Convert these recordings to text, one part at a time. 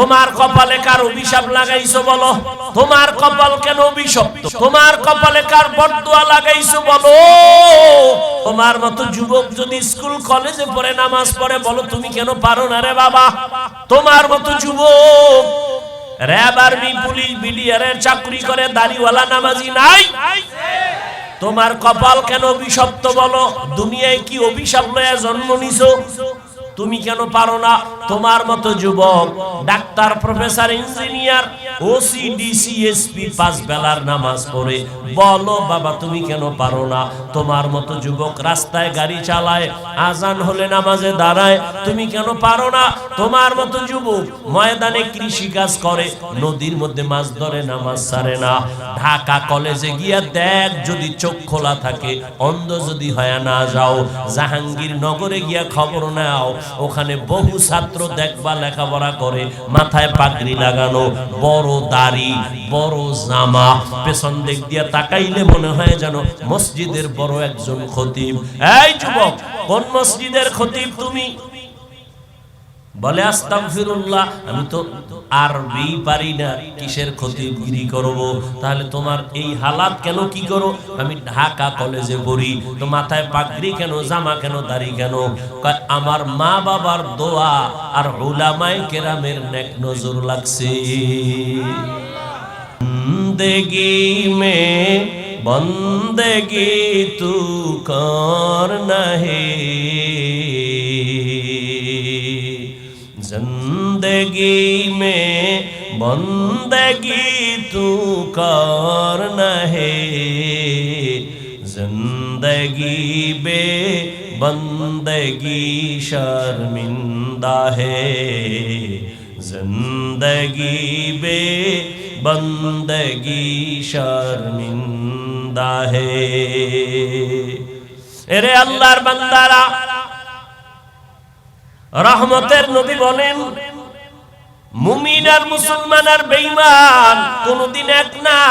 তোমার কপালে কার অভিশাপ লাগাইছো বলো? তোমার কপাল কেন অভিশপ্ত? তোমার কপালে কার বদদুয়া লাগাইছো বলো? তোমার মতো যুবক যদি স্কুল, কলেজে পড়ে, নামাজ পড়ে, বলো, তুমি কেন পারো না রে বাবা? তোমার মতো যুবক, র্যাব আর্মি, পুলিশ বিডিআরের চাকরি করে, দাড়িওয়ালা, নামাজি নাই? তোমার কপাল কেন অভিশপ্ত বলো? দুনিয়ায় কি অভিশাপ লয়ে জন্ম নিছো? তুমি কেন পারো না? তোমার মতো যুবক, doctor, professor, engineer OC DC SP পাঁচ বেলার নামাজ পড়ে। বলো, বাবা, তুমি কেন পারো না? তোমার মতো যুবক রাস্তায় গাড়ি চালায়, আজান হলে নামাজে দাঁড়ায়, তুমি কেন পারো না? তোমার মতো যুবক ময়দানে কৃষি কাজ করে, নদীর মধ্যে মাছ ধরে, নামাজ ছাড়ে না। ঢাকা কলেজে গিয়া দেখ, যদি চোখ খোলা থাকে, অন্ধ যদি হয় না যাও জাহাঙ্গীর নগরে গিয়া খবর নাও। ওখানে বহু ছাত্র দেখবা লেখাপড়া করে, মাথায় পাগড়ি লাগানো, বড় দাড়ি, বড় জামা, পেছন দিক দিয়ে তাকাইলে মনে হয় যেন মসজিদের বড় একজন খতিব। এই যুবক, কোন মসজিদের খতিব তুমি? বলে আস্তাম ফিরুল্লাহ আমি তো আরবি পারি না, কিসের ক্ষতিগিরি করব? তাহলে তোমার এই হালাত কেন কি করো? আমি ঢাকা কলেজে পড়ি, তো মাথায় পাগড়ি কেন, জামা কেন, দাড়ি কেন? আমার মা বাবার দোয়া আর ওলামায় কেরামের নেক নজর লাগছে। বন্দেগি মে, বন্দেগি তু কর নাহে। بندگی میں بندگی تو کار نہ ہے زندگی بے بندگی شرمندہ ہے زندگی بے بندگی شرمندہ ہے ارے اللہ بندارا রহমতের নবী বলেন মুমিন আর মুসলমান আর বেঈমান কোনদিন এক না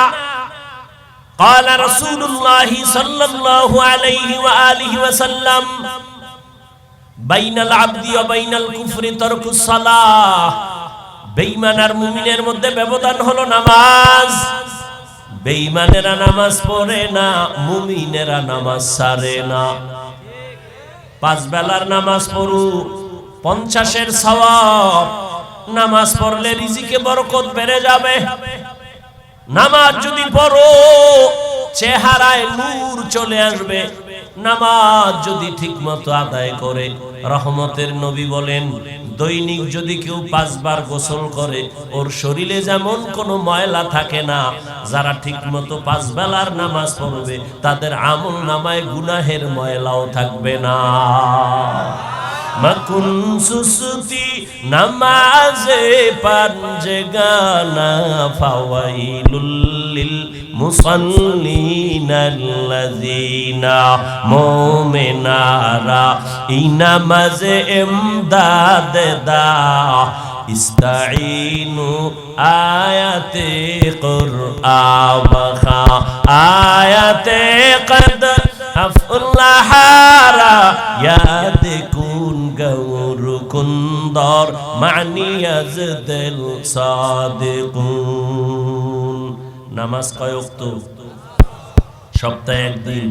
قال رسول الله صلى الله عليه وآله وسلم بين العبد وبين الكفر ترك الصلاة বেঈমান আর মুমিনের মধ্যে ব্যবধান হলো নামাজ বেঈমানেরা নামাজ পড়ে না মুমিনেরা নামাজ সারে না পাঁচ বেলার নামাজ পড়ু পঞ্চাশের সওয়াব নামাজ পড়লে রিজিকে বরকত বেড়ে যাবে। নামাজ যদি পড়ো, চেহারায় নূর চলে আসবে। নামাজ যদি ঠিকমতো আদায় করে, রহমতের নবী বলেন, দৈনিক যদি কেউ পাঁচবার গোসল করে, ওর শরীরে যেমন কোনো ময়লা থাকে না, যারা ঠিকমতো পাঁচ বেলার নামাজ পড়বে, তাদের আমল নামায় গুনাহের ময়লাও থাকবে না। মাকুন সুসুতি নামাজে পাঞ্জে গানা ফাওয়াইলুল মুসাল্লিনাল্লাযিনা, মুমিনারা, এই নামাজে ইমদাদ দা। ইস্তাইনু আয়াতে কুরআন আয়াতে কদ আফলাহারা ইয়াদ কুন গৌর কুন্দর মানিয়াজ দিল সাদিকুন। নামাজ কয়ক সপ্তাহে একদিন।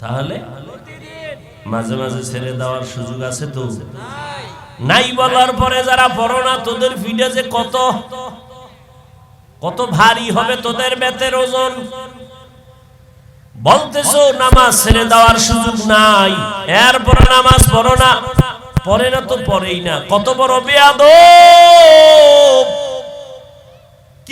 তাহলে? মাঝে মাঝে ছেড়ে দেওয়ার সুযোগ আছে তো? নাই বলার পরে যারা পড়ো না, তোদের ফিডে যে কত? কত ভারী হবে তোদের বেতের ওজন? বলতেছো, নামাজ ছেড়ে দেওয়ার সুযোগ নাই। এরপরে নামাজ পড়ো না। পড়ে না তো পরেই না। কত বড় বেয়াদ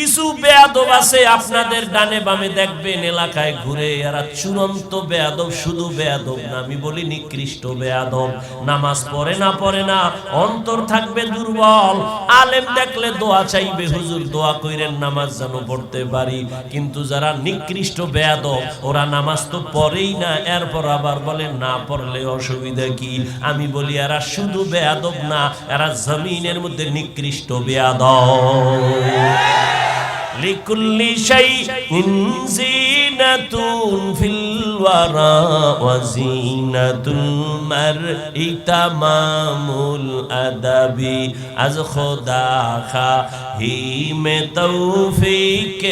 কিছু বেয়াদব আছে আপনাদের ডানে বামে দেখবেন এলাকায় ঘুরে, এরা চূড়ান্ত বেয়াদব, শুধু বেয়াদব না, আমি বলি নিকৃষ্ট বেয়াদব। নামাজ পড়ে না পড়ে না, অন্তর থাকবে দুর্বল। আলেম দেখলে দোয়া চাইবে, হুজুর দোয়া কইরেন, নামাজ যেন পড়তে পারি। কিন্তু যারা নিকৃষ্ট বেয়াদব, ওরা নামাজ তো পড়েই না, এরপর আবার বলে, না পড়লে অসুবিধা কি? আমি বলি, এরা শুধু বেয়াদব না, এরা জমিনের মধ্যে নিকৃষ্ট বেয়াদব। লিকুল্লি শাইইন জিনাতুন ফিল ওয়ারা ওয়া জিনাতুল মারই তামামুল আদাবি। আজ খোদা খা হি মে তৌফিক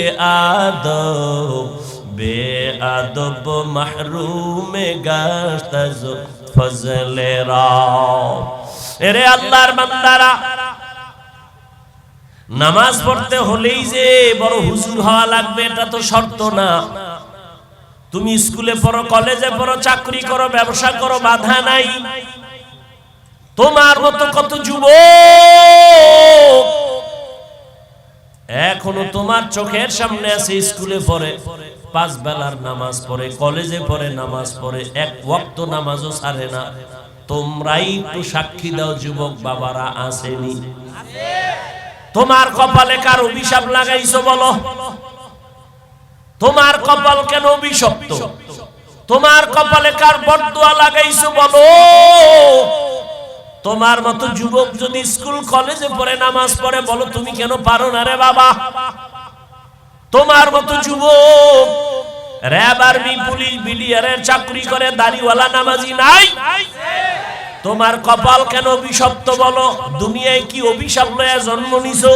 আদব। বে আদব মাহরুম গাস্তাজ ফজলে রা এরে আল্লাহর বান্দারা নামাজ পড়তে হলেই যে বড় হুজুর হওয়া লাগবে, এটা তো শর্ত না। তুমি স্কুলে পড়ো, কলেজে পড়ো, চাকরি করো, ব্যবসা করো, বাধা নাই। তোমার মতো কত যুবক এখনও তোমার চোখের সামনে আছে, স্কুলে পড়ে, পাঁচ বেলার নামাজ পড়ে, কলেজে পড়ে, নামাজ পড়ে, এক ওয়াক্ত নামাজও ছাড়ে না। তোমরাই একটু সাক্ষী দাও, যুবক বাবারা, আসেনি। তোমার কপালে কার অভিশাপ লাগাইছো বলো? তোমার কপাল কেন অভিশপ্ত? তোমার কপালে কার বরদোয়া লাগাইছো বলো? তোমার মতো যুবক যদি স্কুল, কলেজে পড়ে, নামাজ পড়ে, বলো, তুমি কেন পারো না রে বাবা? তোমার মতো যুবক র্যাব, আর্মি, পুলিশ, বিডিআরের চাকরি করে, দাড়িওয়ালা, নামাজি নাই? তোমার কপাল কেন অভিশপ্ত বলো? দুনিয়ায় কি অভিশাপ লয়া জন্ম নিছো?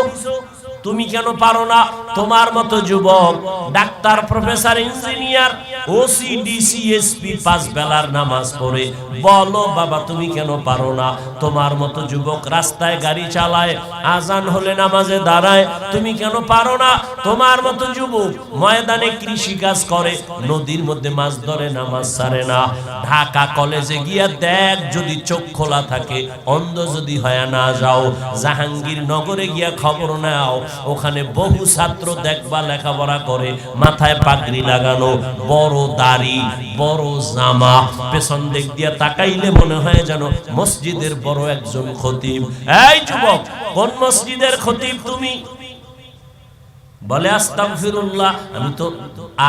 তুমি কেন পারো না? তোমার মতো যুবক, doctor, professor, engineer OC DC SP পাঁচ বেলার নামাজ পড়ে। বলো, বাবা, তুমি কেন পারো না? তোমার মতো যুবক রাস্তায় গাড়ি চালায়, আজান হলে নামাজে দাঁড়ায়, তুমি কেন পারো না? তোমার মতো যুবক ময়দানে কৃষি কাজ করে, নদীর মধ্যে মাছ ধরে, নামাজ ছাড়ে না। ঢাকা কলেজে গিয়া দেখ, যদি চোখ খোলা থাকে, অন্ধ যদি হয় না যাও জাহাঙ্গীর নগরে গিয়া খবর নাও ওখানে বহু ছাত্র দেখবা লেখাপড়া করে, মাথায় পাগড়ি লাগানো, বড় দাড়ি, বড় জামা, পেছন দিক দিয়ে তাকাইলে মনে হয় যেন মসজিদের বড় একজন খতিব। এই যুবক, কোন মসজিদের খতিব তুমি? বলে, আস্তাগফিরুল্লাহ। আমি তো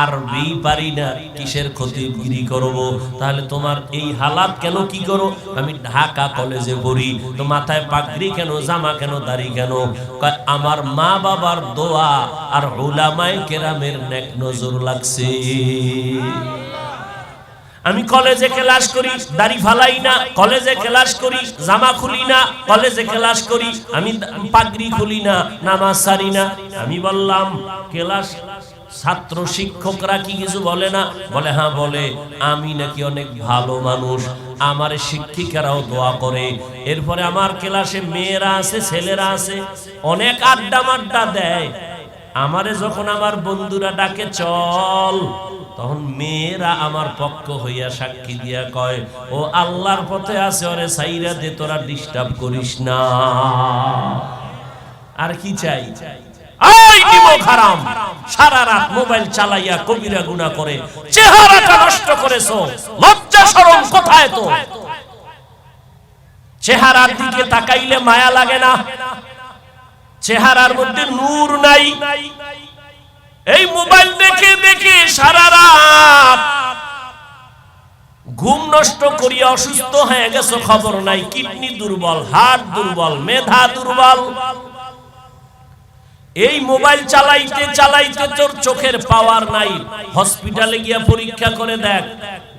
আরবি পারি না, কিসের ক্ষতিগিরি করব? তাহলে তোমার এই হালাত কেন কি করো? আমি ঢাকা কলেজে পড়ি, তো মাথায় পাগড়ি কেন, জামা কেন, দাড়ি কেন? আমার মা বাবার দোয়া আর উলামায়ে কেরামের নেক নজর লাগছে। আমি কলেজে ক্লাস করি, দাড়ি ফালাই না, কলেজে ক্লাস করি, জামা খুলি না, কলেজে ক্লাস করি, আমি পাগড়ি খুলি না, নামাজ সারি না। আমি বললাম, ক্লাস, ছাত্র শিক্ষকরা কি কিছু বলে না? বলে হ্যাঁ বলে। আমি নাকি অনেক ভালো মানুষ। আমার শিক্ষিকারাও দোয়া করে। এরপরে আমার ক্লাসে মেয়েরা আছে, ছেলেরা আছে। অনেক আড্ডা মাড্ডা দেয়। আমারে যখন আমার বন্ধুরা ডাকে, চল তখন মেয়েরা আমার পক্ষ হইয়া সাক্ষী দিয়া কয়, ও আল্লাহর পথে আছে, ওরে সাইরা দে, তোরা ডিস্টার্ব করিস না। আর কি চাই? মোবাইল চালাইয়া কবিরা করে নষ্ট করেছ কোথায় তো চেহারার দিকে তাকাইলে মায়া লাগে না। চেহারার মধ্যে নূর নাই। এই মোবাইল দেখে দেখে সারা রাত ঘুম নষ্ট করিয়া অসুস্থ হয়ে গেছো, খবর নাই। কিডনি দুর্বল হার্ট দুর্বল, মেধা দুর্বল। এই মোবাইল চালাইতে চালাইতে তোর চোখের পাওয়ার নাই। হসপিটালে গিয়া পরীক্ষা করে দেখ।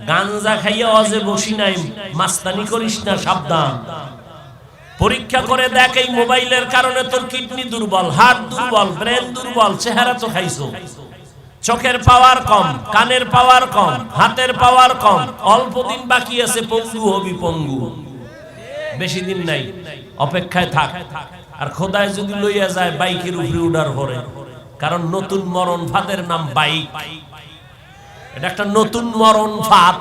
গাঞ্জা খাইয়া অজে বসি নাই। মাস্তানি করিস না, সাবধান। পরীক্ষা করে দেখ এই মোবাইলের কারণে তোর কিডনি দুর্বল, হার্ট দুর্বল, ব্রেন দুর্বল, চেহারা তো খাইছো। চোখের পাওয়ার কম, কানের পাওয়ার কম, হাতের পাওয়ার কম, অল্প দিন বাকি আছে পঙ্গু হবি পঙ্গু। বেশি দিন নাই, অপেক্ষায় থাক। আর খোদায় যদি লইয়া যায়, বাইকের উপরে উডার ভরে। কারণ নতুন মরণ ফাঁদের নাম বাইক। এটা একটা নতুন মরণ ফাঁদ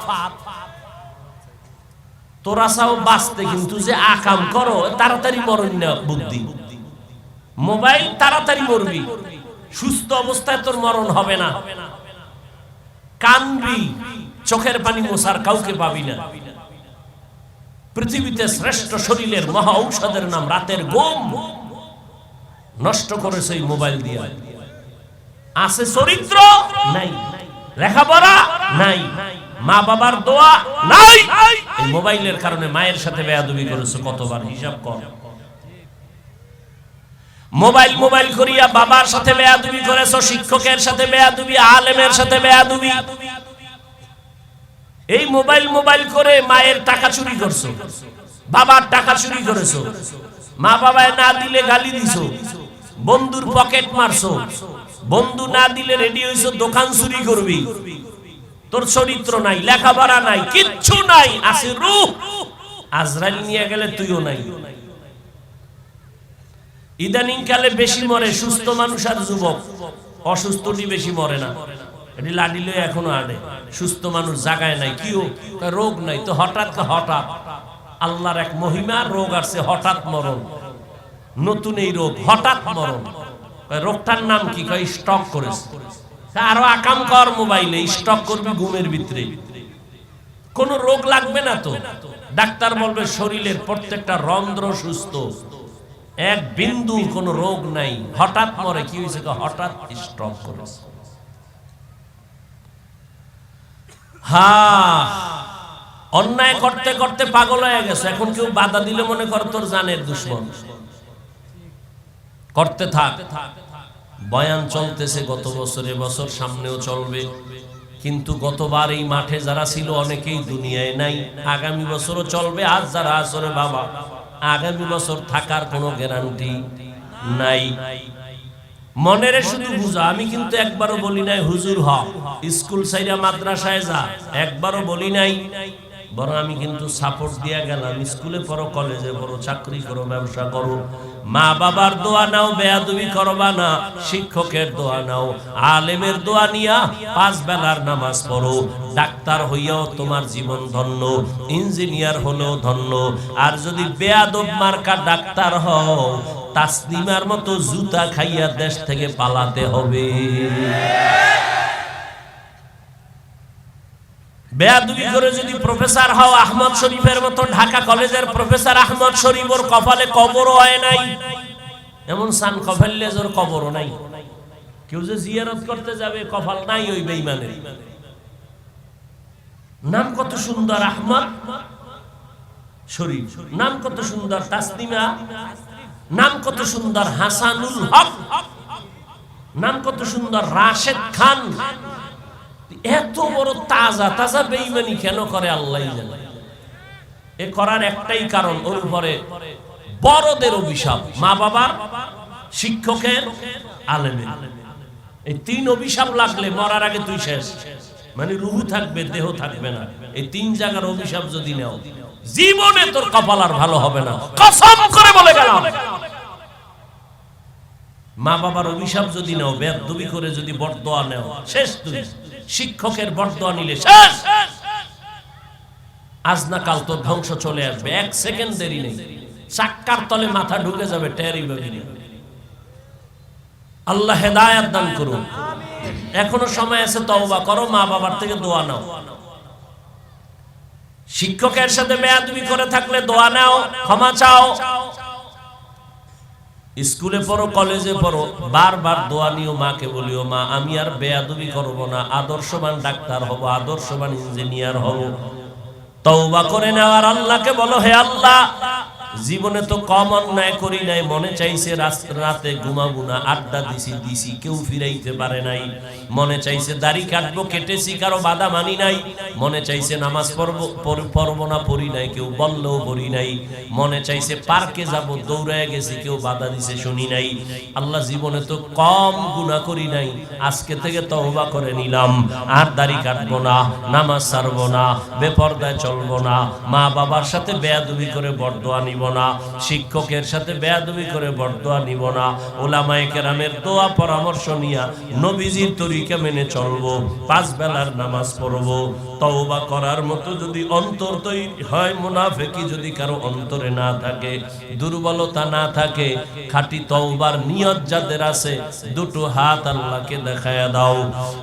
তোরা চাও বাঁচতে, কিন্তু যে আকাম করো, তাড়াতাড়ি মরণ না বুদ্ধি। মোবাইল তাড়াতাড়ি মরবি। সুস্থ অবস্থায় তোর মরণ হবে না। কানবি, চোখের পানি মোসার কাউকে পাবি না। পৃথিবীতে শ্রেষ্ঠ শরীরের মহা ঔষধের নাম রাতের ঘুম। নষ্ট করেছে মোবাইল দিয়ে। আছে চরিত্র? নাই। লেখাপড়া? নাই। মা বাবার দোয়া নাই। এই মোবাইলের কারণে মায়ের সাথে বেয়াদবি করেছে, কতবার হিসাব কর। মোবাইল মোবাইল করিয়া বাবার সাথে বেয়াদবি করেছ, শিক্ষকের সাথে বেয়াদবি, আলেমের সাথে বেয়াদবি। এই মোবাইল মোবাইল করে মায়ের টাকা চুরি করছ, বাবার টাকা চুরি করেছ মা বাবায় না দিলে গালি দিছো, বন্ধুর পকেট মারছো, বন্ধু না দিলে রেডি হইছো, দোকান চুরি করবি। তোর চরিত্র নাই, লেখাপড়া নাই, কিচ্ছু নাই আছে রূপ। আজরাইল নিয়ে গেলে তুইও নাই। ইদানিং কালে বেশি মরে, সুস্থ মানুষ আর যুবক। অসুস্থটি বেশি মরে না। এটি লাডিলে এখনও আড়ে সুস্থ মানুষ জাগায় নাই কিও রোগ নাই, তো হঠাৎ হঠাৎ। আল্লাহর এক মহিমার রোগ আসছে, হঠাৎ মরণ। নতুন এই রোগ, হঠাৎ মরণ। রোগটার নাম কি? কয়, স্টক করেছে। আরও আকাম কর মোবাইলে স্টক করবি ঘুমের ভিতরে। কোন রোগ লাগবে না তো? ডাক্তার বলবে, শরীরের প্রত্যেকটা রন্ধ্র সুস্থ। এক বিন্দু কোন রোগ নাই। হঠাৎ মরে, কি হয়েছে হঠাৎ স্ট্রক করেছে। হা, অন্যায় করতে করতে পাগল হয়ে গেছে। এখন কেউ বাধা দিলে মনে কর তোর জানের দুশ্মন। করতে থাক। বয়ান চলতেছে, গত বছর বছর সামনেও চলবে। কিন্তু গতবার এই মাঠে যারা ছিল, অনেকেই দুনিয়ায় নাই। আগামী বছরও চলবে আজ যারা আসরে বাবা, আগামী বছর থাকার কোনো গ্যারান্টি নাই। মনের শুধু বুঝা, আমি কিন্তু একবারও বলি নাই, হুজুর হ, স্কুল সাইরা মাদ্রাসায় যা, একবারও বলি নাই। বরং আমি কিন্তু সাপোর্ট দিয়া গেলাম। স্কুলে পড়ো কলেজে পড়ো, চাকরি করো, ব্যবসা করো। মা বাবার দোয়া নাও, বেয়াদবি করবা না। শিক্ষকের দোয়া নাও, আলেমের দোয়া নিয়া পাঁচ বেলার নামাজ পড়ো। ডাক্তার হইয়াও তোমার জীবন ধন্য, ইঞ্জিনিয়ার হলেও ধন্য। আর যদি বেয়াদব মার্কা ডাক্তার হও, তাসনিমার মতো জুতা খাইয়া দেশ থেকে পালাতে হবে। বেয়াদবি করে যদি প্রফেসর হও আহমদ শরীফের মতো ঢাকা কলেজের প্রফেসর আহমদ শরীফ ওর কপালে হয় নাই। এমন সান ওর কবরও নাই। কেউ যে জিয়ারত করতে যাবে, কপাল নাই ওই বেইমানের নাম কত সুন্দর আহমদ শরীফ, নাম কত সুন্দর নাম কত সুন্দর হাসানুল হক, নাম কত সুন্দর রাশেদ খান এত বড় তাজা তাজা বেইমানি কেন করে আল্লাহ জানে? এ করার একটাই কারণ, ওর উপরে বড়দের অভিশাপ। মা বাবার, শিক্ষকের, আলেমের। এই তিন অভিশাপ লাগলে মরার আগে তুই শেষ। মানে রুহু থাকবে, দেহ থাকবে না। এই তিন জায়গার অভিশাপ যদি নেও, জীবনে তোর কপাল আর ভালো হবে না। কসম করে বলে গেলাম। মা বাবার অভিশাপ যদি নাও বেদবি করে যদি বরদোয়া নেও, শেষ তুই। শিক্ষকের বরদোয়া নিলে শেষ। আজ না কাল তোর ধ্বংস চলে আসবে। এক সেকেন্ড দেরি নেই। চাক্কার তলে মাথা ঢুকে যাবে টেরি বেবি আল্লাহ হেদায়াত দান করুন। এখনও সময় আছে তওবা করো মা বাবার থেকে দোয়া নাও। শিক্ষকের সাথে বেয়াদবি করে থাকলে দোয়া নাও ক্ষমা চাও। স্কুলে পড়ো, কলেজে পড়ো, বারবার দোয়া নিও মাকে বলিও, মা, আমি আর বেয়াদবি করব না, আদর্শবান ডাক্তার হব, আদর্শবান ইঞ্জিনিয়ার হব। তওবা করে নেওয়ার আল্লাহকে বলো, হে আল্লাহ জীবনে তো কম অন্যায় করি নাই, মনে চাইছে রাতে ঘুমাবো না, আড্ডা দিছি দিছি, কেউ ফিরাইতে পারে নাই। মনে চাইছে দাড়ি কাটবো, কেটেছি, কারও বাধা মানি নাই। মনে চাইছে নামাজ পড়ব পড়- না, পড়ি নাই, কেউ বললেও পড়ি নাই। মনে চাইছে পার্কে যাব, দৌড়ায় গেছি, কেউ বাধা দিছে, শুনি নাই। আল্লাহ জীবনে তো কম গুণা করি নাই, আজকে থেকে তওবা করে নিলাম। আর দাড়ি কাটবো না, নামাজ ছাড়বো না, বেপর্দায় চলবো না। মা বাবার সাথে বেয়াদবি করে বরদোয়া নিব। না, শিক্ষকের সাথে বেয়াদবি করে বরদোয়া নিব না, ওলামায় কেরামের দোয়া পরামর্শ নিয়া নবীজির তরিকা মেনে চলবো, পাঁচ বেলার নামাজ পড়ব। তওবা করার মতো যদি অন্তর তৈরি হয়, মুনাফেকি যদি কারও অন্তরে না থাকে, দুর্বলতা না থাকে, খাঁটি তওবার নিয়ত যাদের আছে, দুটো হাত আল্লাহকে দেখায়া দাও।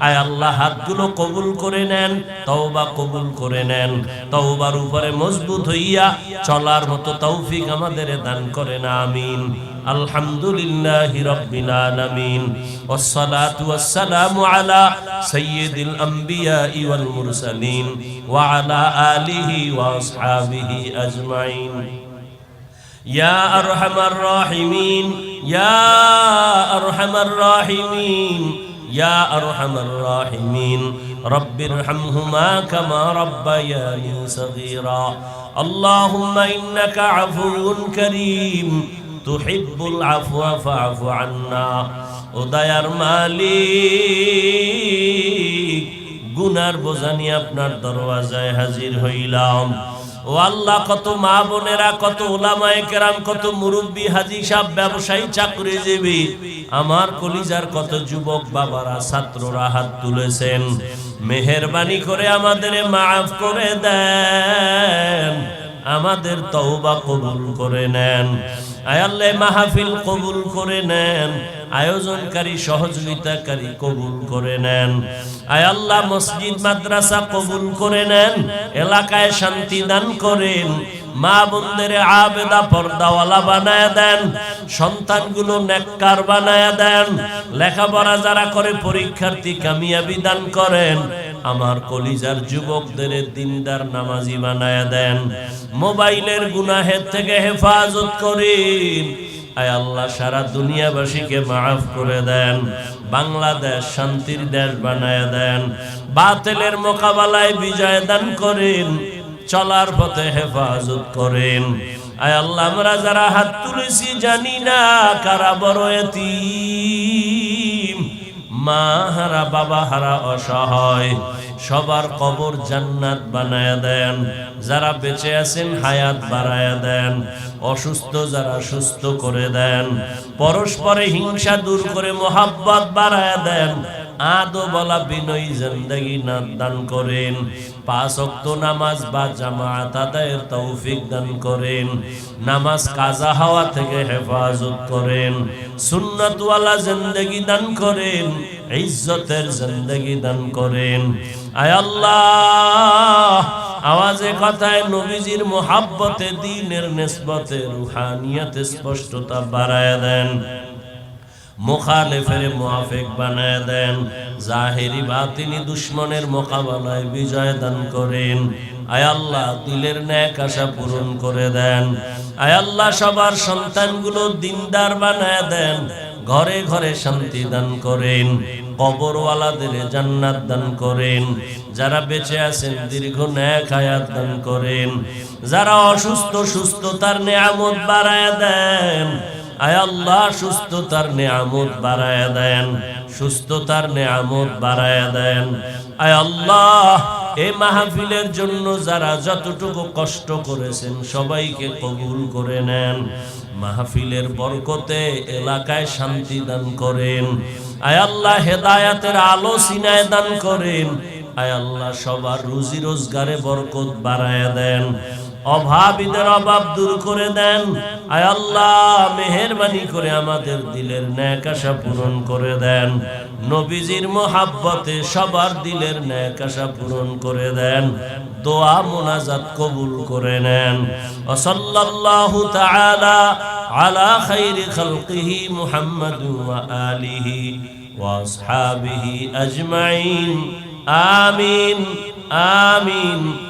আয় আল্লাহ, হাতগুলো কবুল করে নেন, তওবা কবুল করে নেন। তওবার উপরে মজবুত হইয়া চলার মতো তৌফিক আমাদের দান করেন, আমিন। الحمد لله رب العالمين والصلاة والسلام على سيد الأنبياء والمرسلين وعلى آله وأصحابه أجمعين يا أرحم الراحمين يا أرحم الراحمين يا أرحم الراحمين رب ارحمهما كما ربياني صغيرا. اللهم إنك عفو كريم তুহিবুল আফওয়া ফাফু আন্না। ও দায়ার মালিক, গুনার বোঝা নিয়ে আপনার দরওয়াজায় হাজির হইলাম। ও আল্লাহ, কত মা বোনেরা, কত ওলামায় কেরাম, কত মুরব্বী, হাজি সাহ ব্যবসায়ী, চাকরিজীবী, আমার কলিজার কত যুবক বাবারা, ছাত্ররা হাত তুলেছেন। মেহরবানি করে আমাদের মাফ করে দেন। আমাদের তওবা কবুল করে নেন। আয়াল্লাহ মাহফিল কবুল করে নেন। আয়োজনকারী, সহযোগিতাকারী কবুল করে নেন। আয়াল্লাহ মসজিদ, মাদ্রাসা কবুল করে নেন। এলাকায় শান্তি দান করেন। মা বোনদের আবেদা পর্দাওয়ালা বানায় দেন। সন্তানগুলো নেককার বানায় দেন। লেখাপড়া যারা করে, পরীক্ষার্থী কামিয়াবি দান করেন। আমার কলিজার যুবকদের দিনদার নামাজি বানায় দেন। মোবাইলের গুনাহের থেকে হেফাজত করেন। আয় আল্লাহ সারা দুনিয়াবাসীকে মাফ করে দেন, বাংলাদেশ শান্তির দেশ বানায় দেন, বাতিলের মোকাবেলায় বিজয় দান করেন, চলার পথে হেফাজত করেন। আয় আল্লাহ, আমরা যারা হাত তুলেছি জানি না কারা বড় এতিম। মা হারা, বাবা হারা অসহায়। সবার কবর জান্নাত বানায়া দেন। যারা বেঁচে আছেন, হায়াত বাড়ায়া দেন। অসুস্থ যারা সুস্থ করে দেন। পরস্পরে হিংসা দূর করে মোহাব্বত বাড়ায়া দেন। আদো বলা বিনয়ী জিন্দগি দান করেন। পাঁচ অক্ত নামাজ বা জামাত আদায়ের তৌফিক দান করেন। নামাজ কাজা হওয়া থেকে হেফাজত করেন। সুন্নতওয়ালা জিন্দগি দান করেন। ইজ্জতের জিন্দগি দান করেন। আয় আল্লাহ, আওয়াজে কথায় নবীজির মোহাব্বতে, দিনের নেসবতে, রুহানিয়াতে স্পষ্টতা বাড়ায় দেন। মুখালেফের মুআফিক বানায় দেন। জাহেরি বা তিনি দুশ্মনের মোকাবেলায় বিজয় দান করেন। আয় আল্লাহ, দিলের ন্যাক আশা পূরণ করে দেন। আয় আল্লাহ, সবার সন্তানগুলো দিনদার বানায় দেন। ঘরে ঘরে শান্তি দান করেন। কবরওয়ালাদের জান্নাত দান করেন। যারা বেঁচে আছেন, দীর্ঘ ন্যাক হায়াত দান করেন। যারা অসুস্থ, সুস্থতার নেয়ামত বাড়ায় দেন। আয় আল্লাহ, সুস্থতার নেয়ামত বাড়ায় দেন। সুস্থতার নেয়ামত বাড়ায় দেন। আয় আল্লাহ এই মাহফিলের জন্য যারা যতটুকু কষ্ট করেছেন সবাইকে কবুল করে নেন। মাহফিলের বরকতে এলাকায় শান্তি দান করেন। আয় আল্লাহ, হেদায়াতের আলো সিনায় দান করেন। আয় আল্লাহ, সবার রুজি রোজগারে বরকত বাড়ায় দেন। অভাবীদের অভাব দূর করে দেন। আয় আল্লাহ, মেহরবানি করে আমাদের দিলের ন্যাক আশা পূরণ করে দেন। নবীজির মোহাব্বতে সবার দিলের ন্যাক আশা পূরণ করে দেন। দোয়া, মোনাজাত কবুল করে নেন। ওসল্লাল্লাহু তাআলা আলা খাইরি খালকিহি মুহাম্মাদু আলিহি ওয়া আসহাবিহি আজমাইন। আমিন আমিন।